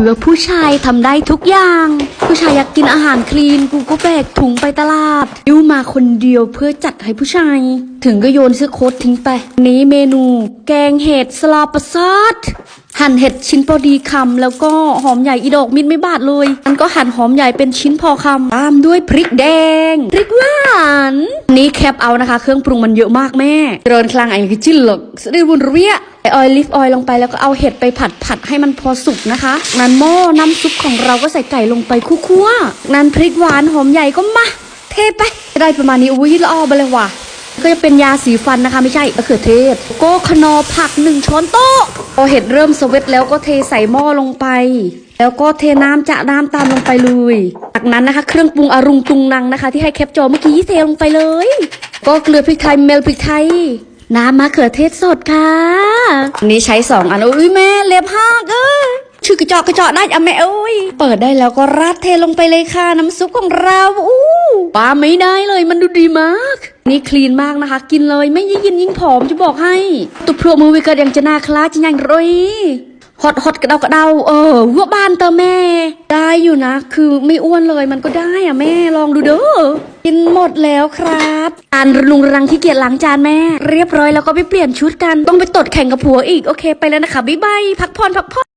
พื่อผู้ชายทำได้ทุกอย่าง ผู้ชายอยากกินอาหารคลีน กูก็แบกถุงไปตลาดยิ้วมาคนเดียวเพื่อจัดให้ผู้ชาย ถึงก็โยนเสื้อโค้ททิ้งไป นี้เมนู แกงเห็ดสลาปะซอด หั่นเห็ดชิ้นพอดีคำแล้วก็หอมใหญ่อีดอกมิดไม่บาดเลยมันก็หั่นหอมใหญ่เป็นชิ้นพอคำตามด้วยพริกแดงพริกหวานนี้แคปเอานะคะ เครื่องปรุงมันเยอะมากแม่เรินคลางไอ้กิจิลหลกสดีบุญเรียไอออยลิฟออยลงไปแล้วก็เอาเห็ดไปผัดผัดให้มันพอสุกนะคะนั้นหม้อน้ำซุปของเราก็ใส่ไก่ลงไปคั่วๆนั้นพริกหวานหอมใหญ่ก็มาเทไปได้ประมาณนี้อุ้ยละออไปเลยว่ะ ก็จะเป็นยาสีฟันนะคะ ไม่ใช่มะเขือเทศ โก็ขนอผักหนึ่งช้อนโต๊ะพอเห็ดเริ่มสเวตแล้วก็เทใส่หม้อลงไป แล้วก็เทน้ำจะน้ำตามลงไปเลย จากนั้นนะคะ เครื่องปรุงอรุงตุงนังนะคะ ที่ให้แคปจอเมื่อกี้เทลงไปเลย ก็เกลือพริกไทยเมลพริกไทยน้ำมะเขือเทศสดค่ะอันนี้ใช้สองอันอุ้ยแม่เล็บหักเอ้ยชื่อกระจอกกระจอกได้อะแม่เอ้ยเปิดได้แล้วก็ราดเทลงไปเลยค่ะ น้ำซุปของเราอู้ ปลาไม่ได้เลยมันดูดีมาก นี่คลีนมากนะคะ กินเลยไม่ยิ่งกินยิ่งผอมจะบอกให้ ตุกพรวมือวิกเกิดยังจะน่าคลาจะยังรอยฮอตฮอตกระเดากระเดาเออวัวบ้านเตอแม่ ได้อยู่นะ คือไม่อ้วนเลยมันก็ได้อะแม่ลองดูเด้อกินหมดแล้วครับอันรุงรังที่เกียจล้างจานแม่ เรียบร้อยแล้วก็ไปเปลี่ยนชุดกัน ต้องไปตดแข่งกับผัวอีก โอเค ไปแล้วนะคะ บ๊ายบาย พักผ่อนพักผ่อน